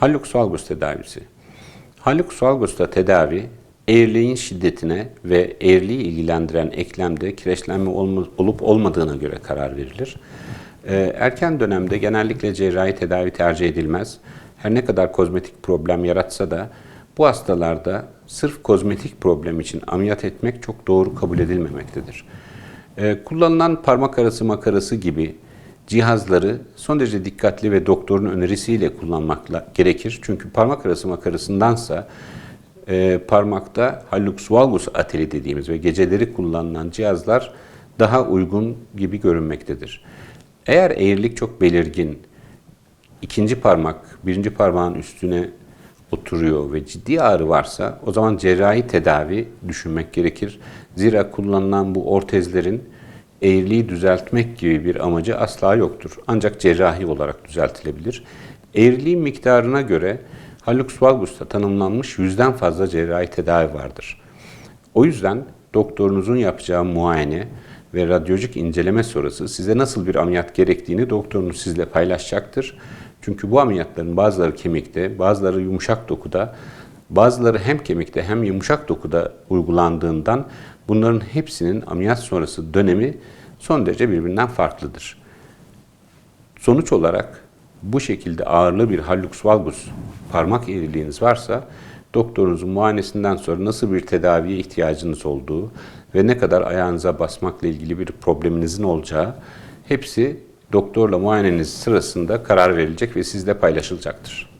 Hallux valgus tedavisi. Hallux valgus'ta tedavi eğriliğin şiddetine ve eğriliği ilgilendiren eklemde kireçlenme olup olmadığına göre karar verilir. Ee, erken dönemde genellikle cerrahi tedavi tercih edilmez. Her ne kadar kozmetik problem yaratsa da bu hastalarda sırf kozmetik problem için ameliyat etmek çok doğru kabul edilmemektedir. Ee, kullanılan parmak arası makarası gibi cihazları son derece dikkatli ve doktorun önerisiyle kullanmakla gerekir. Çünkü parmak arası makarasındansa e, parmakta hallux valgus ateli dediğimiz ve geceleri kullanılan cihazlar daha uygun gibi görünmektedir. Eğer eğrilik çok belirgin, ikinci parmak birinci parmağın üstüne oturuyor ve ciddi ağrı varsa o zaman cerrahi tedavi düşünmek gerekir. Zira kullanılan bu ortezlerin eğriliği düzeltmek gibi bir amacı asla yoktur. Ancak cerrahi olarak düzeltilebilir. Eğriliğin miktarına göre hallux valgus'ta tanımlanmış yüzden fazla cerrahi tedavi vardır. O yüzden doktorunuzun yapacağı muayene ve radyolojik inceleme sonrası size nasıl bir ameliyat gerektiğini doktorunuz sizle paylaşacaktır. Çünkü bu ameliyatların bazıları kemikte, bazıları yumuşak dokuda, bazıları hem kemikte hem yumuşak dokuda uygulandığından bunların hepsinin ameliyat sonrası dönemi son derece birbirinden farklıdır. Sonuç olarak bu şekilde ağırlı bir hallux valgus parmak eğriliğiniz varsa doktorunuzun muayenesinden sonra nasıl bir tedaviye ihtiyacınız olduğu ve ne kadar ayağınıza basmakla ilgili bir probleminizin olacağı hepsi doktorla muayeneniz sırasında karar verilecek ve sizle paylaşılacaktır.